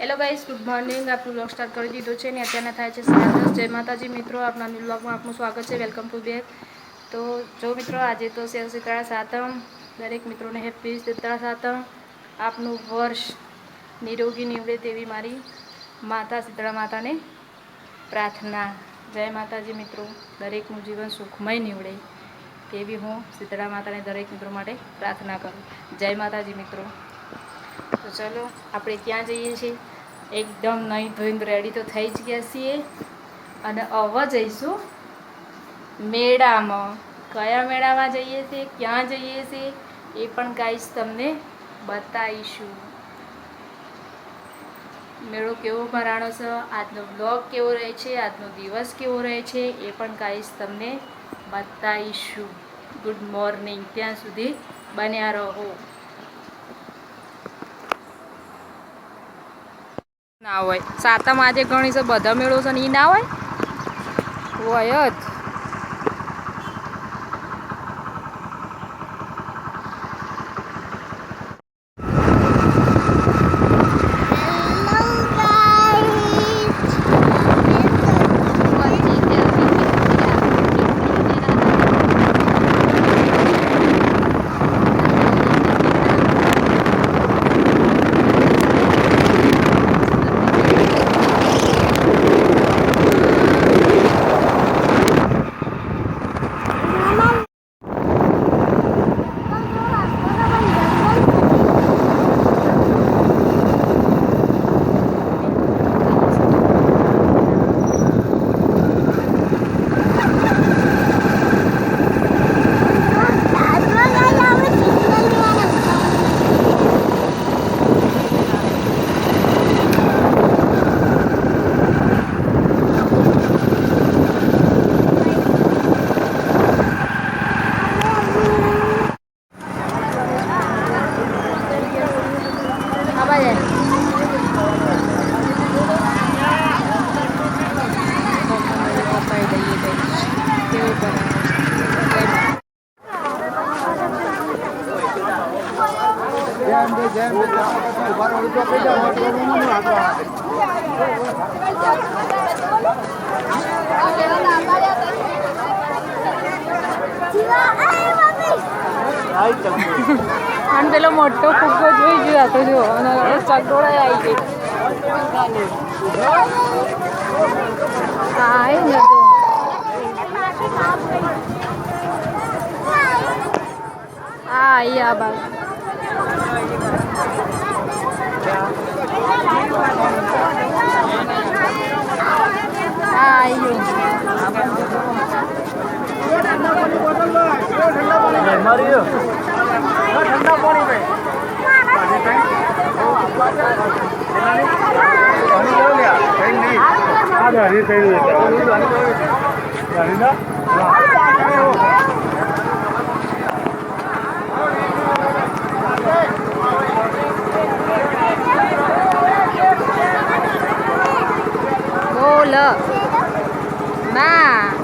Hello guys good morning આપણું blog start કરી દીધો છે ને અત્યારના થાય છે સાડા જય માતાજી મિત્રો આપણા ન્યૂ બ્લોગમાં આપનું સ્વાગત છે. વેલકમ ટુ બેક તો જો મિત્રો, આજે તો શેર શીતળા સાતમ. દરેક મિત્રોને હેપી શીતળા સાતમ. આપનું વર્ષ નિરોગી નીવડે તેવી મારી માતા શીતળા માતાને પ્રાર્થના. જય માતાજી મિત્રો, દરેકનું જીવન સુખમય નીવડે તેવી હું શીતળા માતાને દરેક મિત્રો માટે પ્રાર્થના કરું. જય માતાજી મિત્રો. તો ચલો, આપણે ત્યાં જઈએ છીએ. એકદમ નહીં ધોઈને રેડી તો થઈ જ ગયા છીએ. અને હવે જઈશું મેળામાં. કયા મેળામાં જઈએ છીએ, ક્યાં જઈએ છીએ, એ પણ ગાઈશ તમને બતાવીશું. મેળો કેવો ભરાણો છે, આજનો બ્લોગ કેવો રહે છે, આજનો દિવસ કેવો રહે છે, એ પણ ગાઈશ તમને બતાવીશું. ગુડ મોર્નિંગ ત્યાં સુધી બન્યા રહો. ના હોય. સાતમ આજે ગણી છે, બધા મેળો છે ને એ ના હોય? હોય જ આવા જાય બતાવી દઈએ કંઈ કેવું બનાવે અને પેલો મોટો ફુગ્ગો જોઈ ગયો હતો જો, અને ચકડોળા આવી ગઈ. હા, એ ને હા અહીં આ બાજુ. હા અહીં બોલ ના જોયા ને માજી નહીં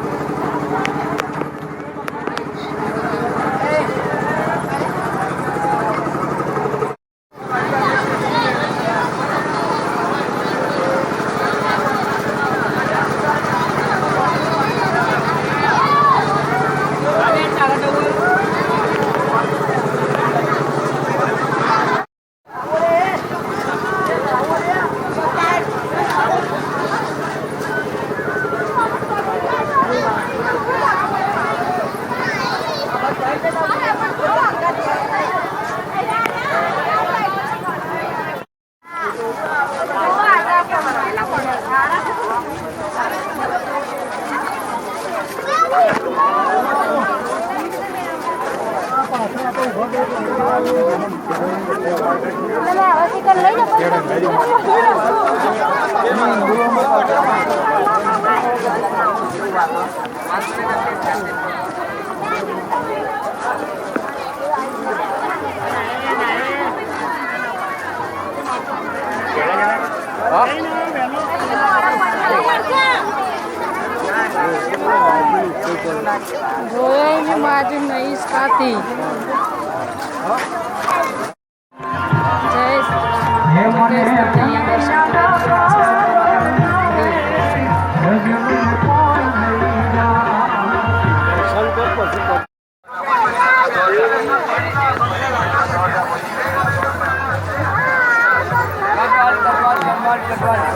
Vou de mais. એ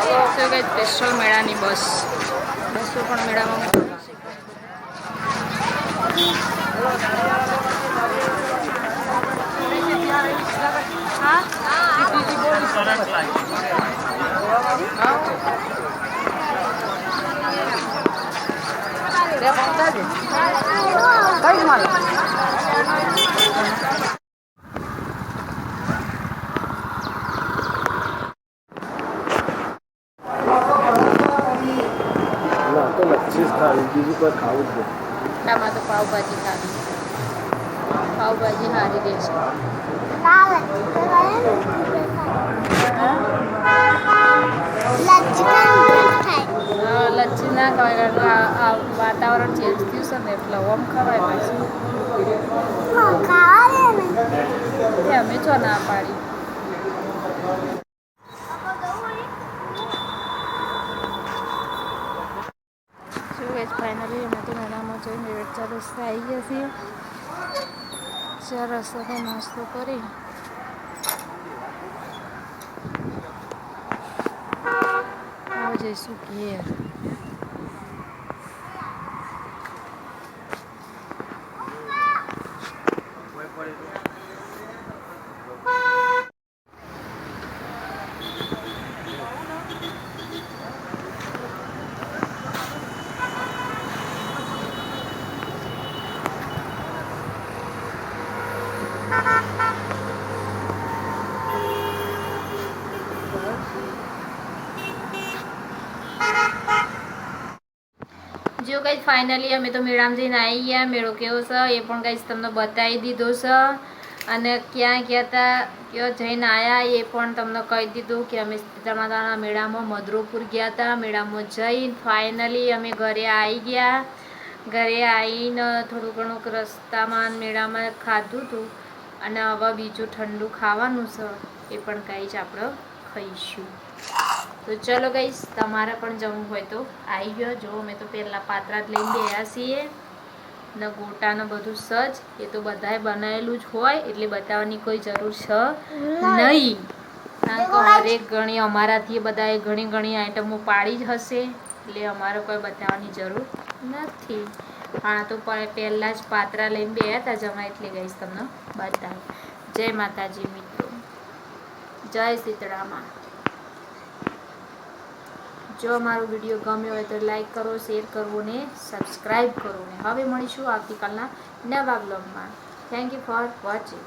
તો કઈ સ્પેશિયલ મેળાની બસ બસો પણ મેળામાં મૂકવામાં આવશે. ના તો લચ્છી જ ખાવી ખાવું જ આમાં તો પાવભાજી ખાવી પાવભાજી સારી રહેશે લચ્છી ના ખવાય વાતાવરણ ચેન્જ થયું છે ને એટલે ઓમ ખવાય પાછું. અમે છો ના પાડી શું ગઈ ફાઇનલી અમે તો મેળામાં જઈને વેચા રસ્તા આવી ગયા છીએ ચાર રસ્તાથી નાસ્તો કરી. હવે જઈશું ઘેર જો કંઈ ફાઇનલી અમે તો મેળામાં જઈને આવી ગયા. મેળો કેવો છે એ પણ કંઈ તમને બતાવી દીધો છે. અને ક્યાં ગયા હતા કયો જઈને આવ્યા એ પણ તમને કહી દીધું કે અમે તમારા મેળામાં મધુરપુર ગયા હતા મેળામાં જઈને ફાઇનલી અમે ઘરે આવી ગયા. ઘરે આવીને થોડું ઘણું રસ્તામાં મેળામાં ખાધું હતું અને હવે બીજું ઠંડુ ખાવાનું છે, એ પણ જ આપણે ખાઈશું. તો ચલો ગઈશ તમારે પણ જવું હોય તો આવી ગયો. જો અમે તો પહેલાં પાત્રા જ લઈને ગયા છીએ. ને ગોટાને બધું સજ, એ તો બધાએ બનાવેલું જ હોય, એટલે બતાવવાની કોઈ જરૂર છે નહીં. કારણ કે હરેક ઘણી અમારાથી બધાએ ઘણી ઘણી આઈટમો પાડી જ હશે, એટલે અમારે કોઈ બતાવવાની જરૂર નથી. હા તો પહેલાં જ પાત્રા લઈને બે હતા જમા એટલે ગઈશ તમને બતાવ. જય માતાજી મિત્રો. જય સીતળામાં જો અમારો વીડિયો ગમ્યો હોય તો લાઈક કરો, શેર કરો ને સબસ્ક્રાઈબ કરો ને. હવે મળીશું આવતીકાલના નવા બ્લોગમાં. Thank you for watching